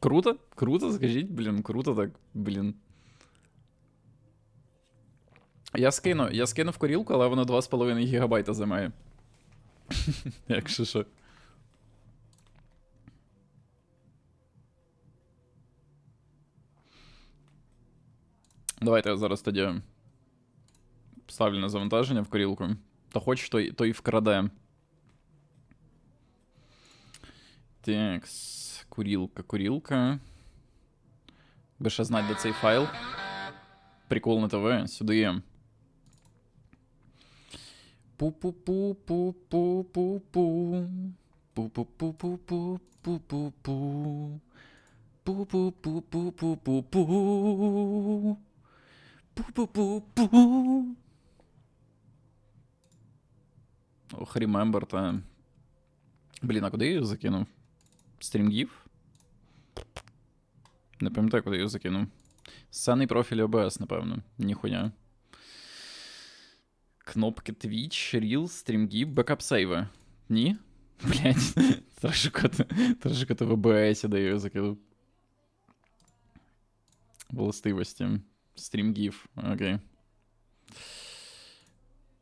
Круто? Круто, скажіть, блін, круто так, блін. Я скину, я скину в корілку, але воно 2,5 гігабайта займає. Якщо що. Давайте я зараз тоді ставлю на завантаження в корілку. Та хоч то, й- то й вкраде. Текс. Курілка, курілка. Би ще знати, де цей файл. Прикол на ТВ. Сюди є. Пу-пу-пу-пу-пу-пу-пу. Пу-пу-пу-пу-пу-пу-пу. Пу-пу-пу-пу-пу-пу. Пу-пу-пу-пу. Ох, remember, та. Блін, а куди я її закинув? Стрімгів? Не пам'ятаю, куди я її закинув. Сценний профіль OBS, напевно. Ніхуя. Кнопки Twitch, Reels, стрімгів, бекап сейви. Ні? Блять, треба шукати, треба шукати в OBS, де я її закинув. Властивості. Стрімгів, окей.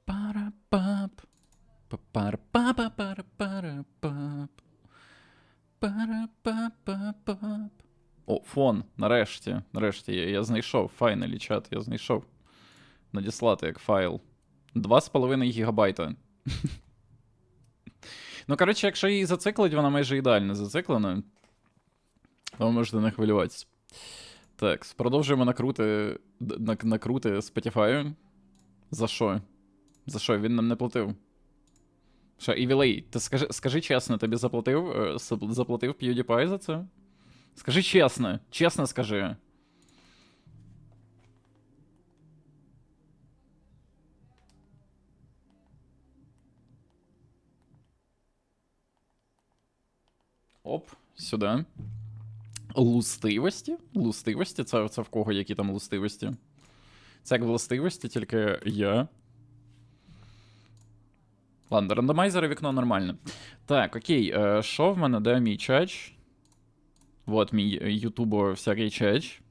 Пара-пап. Па-пара-па-па-пара-пара-пап. Пара-па-па-пап. О, фон. Нарешті. Нарешті я, я знайшов. Файналі чат, я знайшов. Надіслати як файл. 2,5 гігабайта. ну, коротше, якщо її зациклить, вона майже ідеально зациклена. Ви можете не хвилюватися. Так, продовжуємо накрути, нак- накрути Spotify. За що? За що? Він нам не платив. Що, Івілей, ти скажи, скажи чесно, тобі заплатив, е, заплатив PewDiePie за це? Скажи чесно, чесно скажи. Оп, сюди. Лустивості? Лустивості? Це, це в кого які там лустивості? Це як властивості, тільки я. Ладно, рандомайзери вікно нормально. Так, окей, е, що в мене? Де мій чач? Вот мій ютубо всякий чач.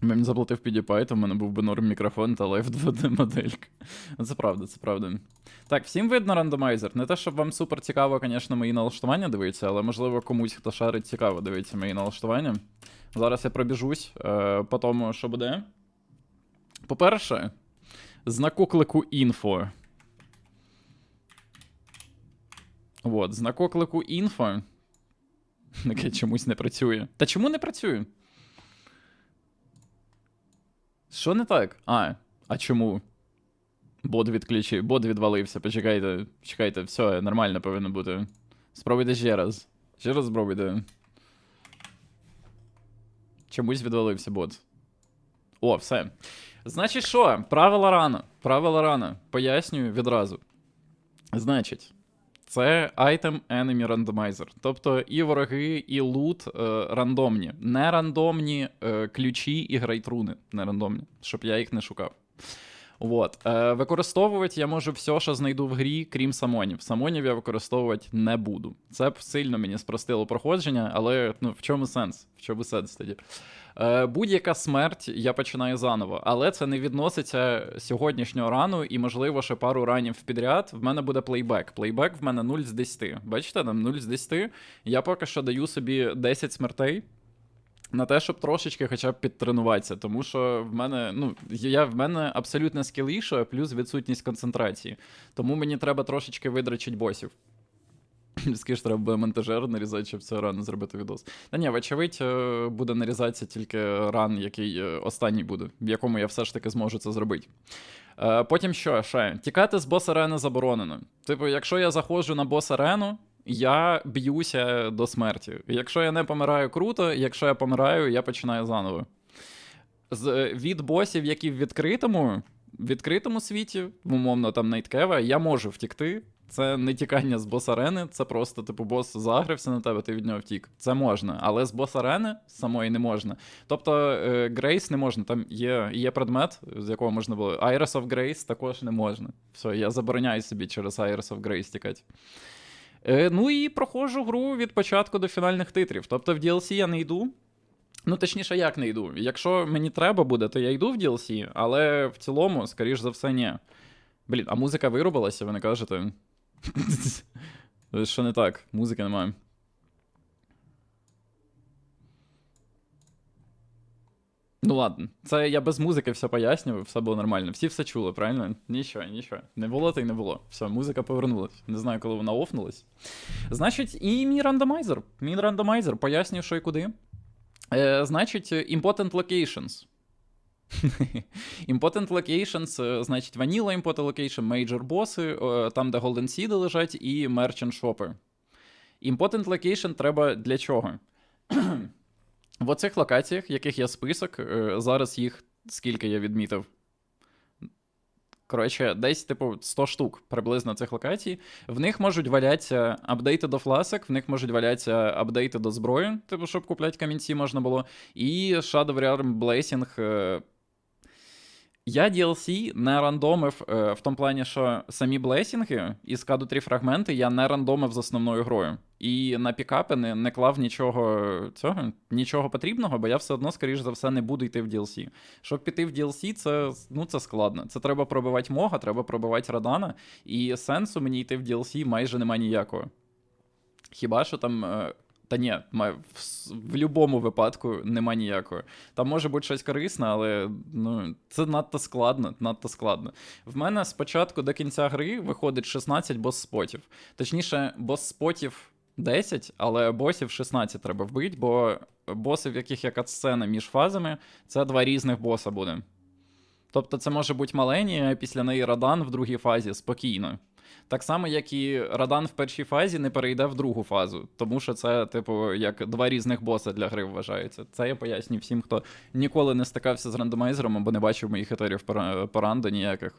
Мені заплатив PewDiePie, то в мене був би норм мікрофон та лайв 2D моделька. Це правда, це правда. Так, всім видно рандомайзер. Не те, щоб вам супер цікаво, звісно, мої налаштування дивитися, але можливо комусь, хто шарить, цікаво дивитися мої налаштування. Зараз я пробіжусь е, по тому, що буде. По-перше, знак оклику інфо. От, знак оклику інфо. Яке чомусь не працює. Та чому не працює? Що не так? А, а чому? Бот відключив, бот відвалився. Почекайте, почекайте, все, нормально повинно бути. Спробуйте ще раз. Ще раз спробуйте. Чомусь відвалився бот. О, все. Значить, що? Правила рано. Правила рано. Пояснюю відразу. Значить, це Item Enemy Randomizer. Тобто і вороги, і лут е, рандомні. Не рандомні е, ключі і грейтруни Не рандомні, щоб я їх не шукав. От. Е, використовувати я можу все, що знайду в грі, крім самонів. Самонів я використовувати не буду. Це б сильно мені спростило проходження, але ну, в чому сенс? В чому сенс тоді? Е, будь-яка смерть я починаю заново, але це не відноситься сьогоднішнього рану, і, можливо, ще пару ранів підряд. В мене буде плейбек. Плейбек в мене 0 з 10. Бачите, там 0 з 10. Я поки що даю собі 10 смертей. На те, щоб трошечки хоча б підтренуватися, тому що в мене, ну, я в мене абсолютно скіліша, плюс відсутність концентрації. Тому мені треба трошечки видрачити босів. Скажеш, треба буде монтажер нарізати, щоб це рано зробити відос. Та ні, вочевидь, е, буде нарізатися тільки ран, який е, останній буде, в якому я все ж таки зможу це зробити. Е, Потім що, ще? Тікати з бос-арени заборонено. Типу, якщо я заходжу на бос-арену, я б'юся до смерті. Якщо я не помираю круто, якщо я помираю, я починаю заново. З, е, від босів, які в відкритому, відкритому світі, умовно там Найткева, я можу втікти. Це не тікання з бос-арени, це просто, типу, бос загрився на тебе, ти від нього втік. Це можна, але з бос-арени самої не можна. Тобто е, Грейс не можна. Там є, є предмет, з якого можна було. Iris of Grace також не можна. Все, я забороняю собі через Iris of Grace тікати. Е, ну і проходжу гру від початку до фінальних титрів. Тобто в DLC я не йду. Ну, точніше, як не йду. Якщо мені треба буде, то я йду в DLC, але в цілому, скоріш за все, ні. Блін, а музика вирубилася, ви не кажете? Що не так? Музики немає. Ну ладно, це я без музики все пояснював, все було нормально. Всі все чули, правильно? Нічого, нічого. Не було, то й не було. Все, музика повернулась. Не знаю, коли вона офнулась. Значить, і мій рандомайзер. Мій рандомайзер пояснює, що і куди. Е, значить, important locations. Important locations, е, значить, Vanilla Important Location, Major боси, е, там, де Golden Seed лежать, і Merchant Shopper. Important Location треба для чого? В оцих локаціях, яких є список, е, зараз їх скільки я відмітив. Коротше, десь, типу, 100 штук приблизно цих локацій. В них можуть валятися апдейти до фласок, в них можуть валятися апдейти до зброї, типу, щоб купляти камінці можна було. І Shadow Realm Blessing. е, Я DLC не рандомив е, в тому плані, що самі блесінги і скаду 3 фрагменти я не рандомив з основною грою. І на пікапи не, не клав нічого цього, нічого потрібного, бо я все одно, скоріш за все, не буду йти в DLC. Щоб піти в DLC, це, ну, це складно. Це треба пробивати мога, треба пробивати радана, і сенсу мені йти в DLC майже немає ніякого. Хіба що там. е, Та ні, в, в будь-якому випадку нема ніякого. Там може бути щось корисне, але ну, це надто складно, надто складно. В мене спочатку до кінця гри виходить 16 босс-спотів. Точніше, босс-спотів 10, але босів 16 треба вбити, бо боси, в яких є катсцена між фазами, це два різних боса буде. Тобто це може бути Маленія, а після неї Радан в другій фазі спокійно. Так само, як і Радан в першій фазі не перейде в другу фазу, тому що це, типу, як два різних боса для гри вважаються. Це я поясню всім, хто ніколи не стикався з рандомайзером або не бачив моїх етерів по, по ранду ніяких.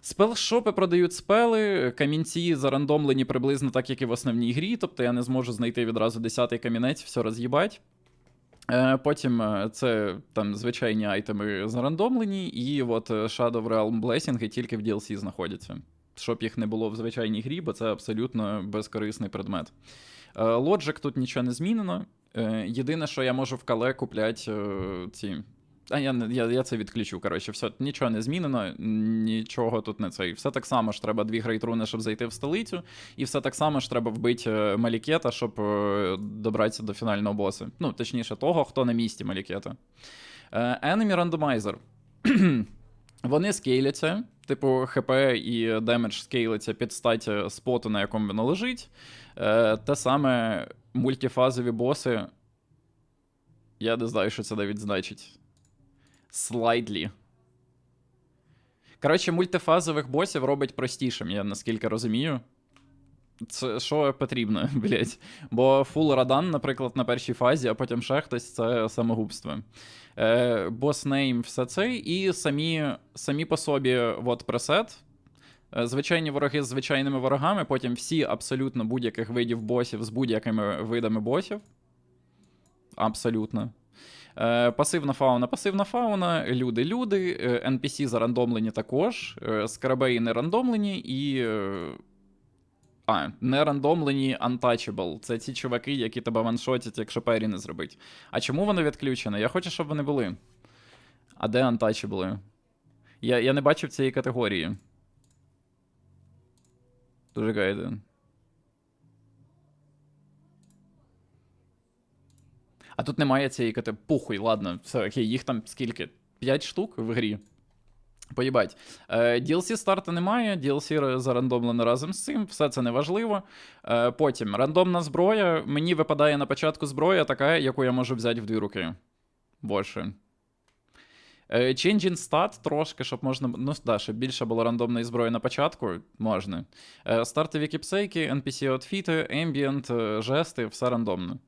Спелшопи продають спели, камінці зарандомлені приблизно так, як і в основній грі, тобто я не зможу знайти відразу 10-й камінець, все роз'їбать. Е, Потім е, це там звичайні айтеми зарандомлені, і от е, Shadow Realm Blessing тільки в DLC знаходяться. Щоб їх не було в звичайній грі, бо це абсолютно безкорисний предмет. Logic тут нічого не змінено. Єдине, що я можу в кале купляти ці. А я, я, я це відключу. Коротше, все, нічого не змінено, нічого тут не цей. Все так само ж треба дві грейтруни, щоб зайти в столицю, і все так само ж треба вбити е, Малікета, щоб е, добратися до фінального боса. Ну, точніше, того, хто на місці Малікета. Е, Enemy Randomizer. Вони скейляться, типу, ХП і демедж скейлиться під стать споту, на якому воно лежить. Те саме мультифазові боси. Я не знаю, що це навіть значить. Слайдлі. Коротше, мультифазових босів робить простішим, я наскільки розумію. Це що потрібно, блять. Бо фул радан, наприклад, на першій фазі, а потім ще хтось це самогубство. Е, нейм, все це, і самі, самі по собі от пресет. Е, Звичайні вороги з звичайними ворогами, потім всі абсолютно будь-яких видів босів з будь-якими видами босів. Абсолютно. Е, Пасивна фауна, пасивна фауна, люди, люди, е, NPC зарандомлені також, е, скарабеї не рандомлені і. А, не рандомлені untouchable. Це ті чуваки, які тебе ваншотять, якщо пері не зробить. А чому вони відключені? Я хочу, щоб вони були. А де untouchable? Я, я не бачив цієї категорії. Дуже гайде. А тут немає цієї категорії. Пухуй, ладно, все, окей, їх там скільки? 5 штук в грі. Поїбать. Е, DLC старту немає, DLC зарандомлено разом з цим, все це неважливо. Е, потім рандомна зброя. Мені випадає на початку зброя така, яку я можу взяти в дві руки. Більше. Е, Changing stat трошки, щоб можна. Ну, да, щоб більше було рандомної зброї на початку, можна. Стартові кіпсейки, NPC outfit, ambient, жести, все рандомно.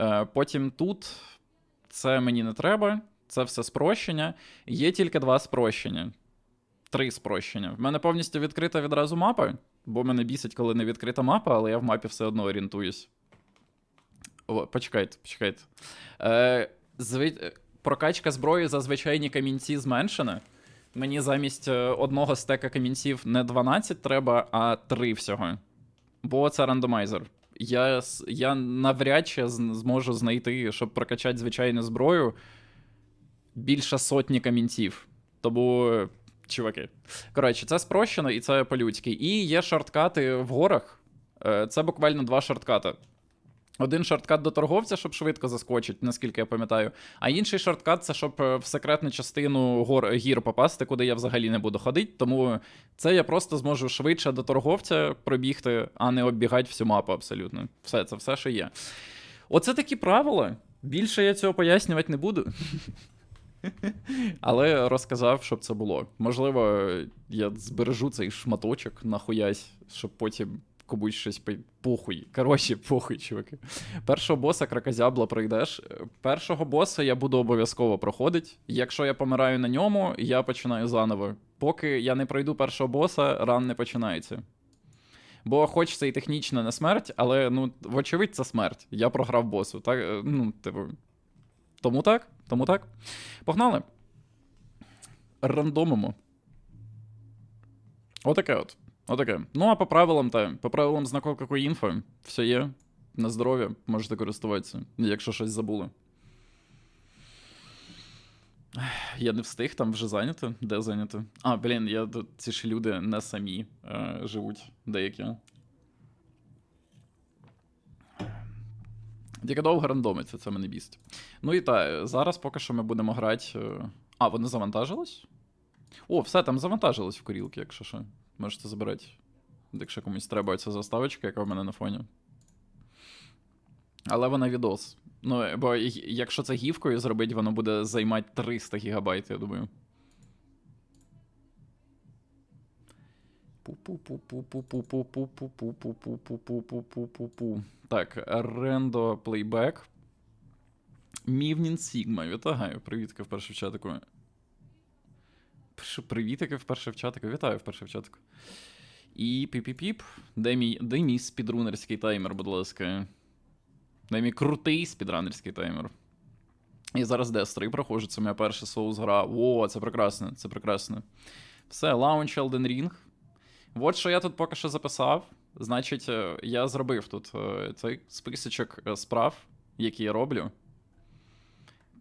Е, Потім тут це мені не треба, це все спрощення. Є тільки два спрощення. Три спрощення. В мене повністю відкрита відразу мапа, бо мене бісить, коли не відкрита мапа, але я в мапі все одно орієнтуюсь. О, почекайте, почекайте. Е, зви... е, Прокачка зброї за звичайні камінці зменшена. Мені замість е, одного стека камінців не 12 треба, а 3 всього. бо це рандомайзер. Я, я навряд чи зможу знайти, щоб прокачати звичайну зброю, більше сотні камінців. Тому, чуваки. Коротше, це спрощено і це по-людськи. І є шорткати в горах. Е, Це буквально два шорткати. Один шорткат до торговця, щоб швидко заскочить, наскільки я пам'ятаю. А інший шорткат це щоб е, в секретну частину гор, гір попасти, куди я взагалі не буду ходити. Тому це я просто зможу швидше до торговця пробігти, а не оббігати всю мапу абсолютно. Все, це все, що є. Оце такі правила. Більше я цього пояснювати не буду. Але розказав, щоб це було. Можливо, я збережу цей шматочок нахуясь, щоб потім комусь щось похуй. Коротше, похуй, чуваки. Першого боса кракозябла пройдеш. Першого боса я буду обов'язково проходити. Якщо я помираю на ньому, я починаю заново. Поки я не пройду першого боса, ран не починається. Бо хоч це і технічно не смерть, але ну, вочевидь, це смерть. Я програв босу. Так, е, ну, типу. Тому так, тому так. Погнали. Рандомимо. Отаке от. Отаке. Ну, а по правилам, та, по правилам знаку какої інфо, все є. На здоров'я можете користуватися, якщо щось забули. Я не встиг, там вже зайнято. Де зайнято? А, блін, я тут ці ж люди не самі е, живуть, деякі. Тільки довго рандомиться, це мене біст. Ну і та, зараз поки що ми будемо грати. е, А, вони завантажились? О, все, там завантажилось в корілки, якщо що. Можете забирати. Якщо комусь треба ця заставочка, яка в мене на фоні. Але вона відос. Ну, бо якщо це гівкою зробити, воно буде займати 300 гігабайт, я думаю. Пу-пу-пу-пу-пу-пу-пу-пу-пу-пу-пу-пу-пу-пу-пу-пу. Так, Рендо плейбек. Мівнін Сігма, вітаю. Привітки в чатику. Пишу привітики вперше в чатику. Вітаю вперше в чатику. І піп-піп-піп. Де мій, де мій спідрунерський таймер, будь ласка. Де мій крутий спідранерський таймер. І зараз 3 проходжу, це моя перша соус гра. О, це прекрасно, це прекрасно. Все, лаунч Elden Ring. От що я тут поки що записав. Значить, е, я зробив тут е, цей списочок е, справ, які я роблю.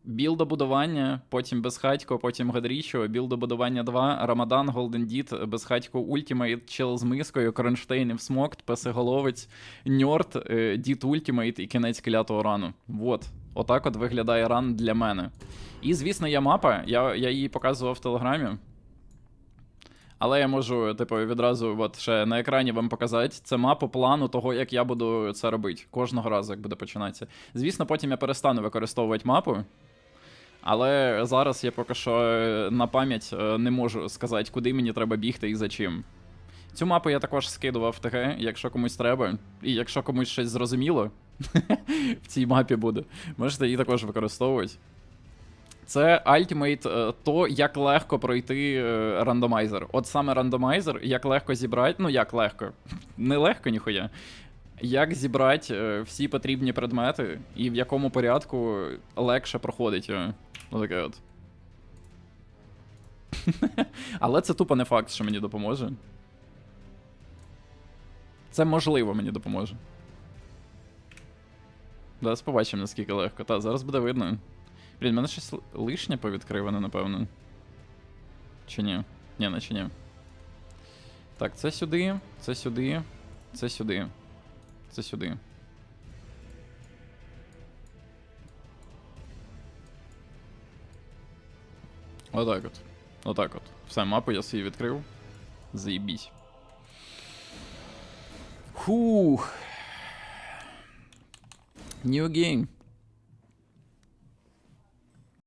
Білдобудування, потім безхатько, потім Гадрічо, білдобудування 2, Рамадан, Голден Дід, безхатько Ультімейт, Чел з мискою, Кронштейнів Смокт, Песиголовець, Ньорд, е, Дід Ультімейт і кінець клятого рану. Вот. Отак от виглядає ран для мене. І, звісно, є мапа, я, я її показував в Телеграмі. Але я можу, типу, відразу от ще на екрані вам показати. Це мапу плану того, як я буду це робити. Кожного разу, як буде починатися. Звісно, потім я перестану використовувати мапу. Але зараз я поки що е, на пам'ять е, не можу сказати, куди мені треба бігти і за чим. Цю мапу я також скидував в ТГ, якщо комусь треба. І якщо комусь щось зрозуміло в цій мапі буде, можете її також використовувати. Це Ultimate, е, то як легко пройти рандомайзер. От саме рандомайзер, як легко зібрати, ну як легко, не легко ніхуя. Як зібрати всі потрібні предмети і в якому порядку легше проходить. Отаке от. Але це тупо не факт, що мені допоможе. Це можливо мені допоможе. Зараз побачимо, наскільки легко. Та, зараз буде видно. Блін, мене щось лишнє повідкриване, напевно. Чи ні? Ні, наче ні. Так, це сюди, це сюди, це сюди. Це сюди. Отак от. Отак от. Все, мапу я собі відкрив. Заїбісь. Фух. New game.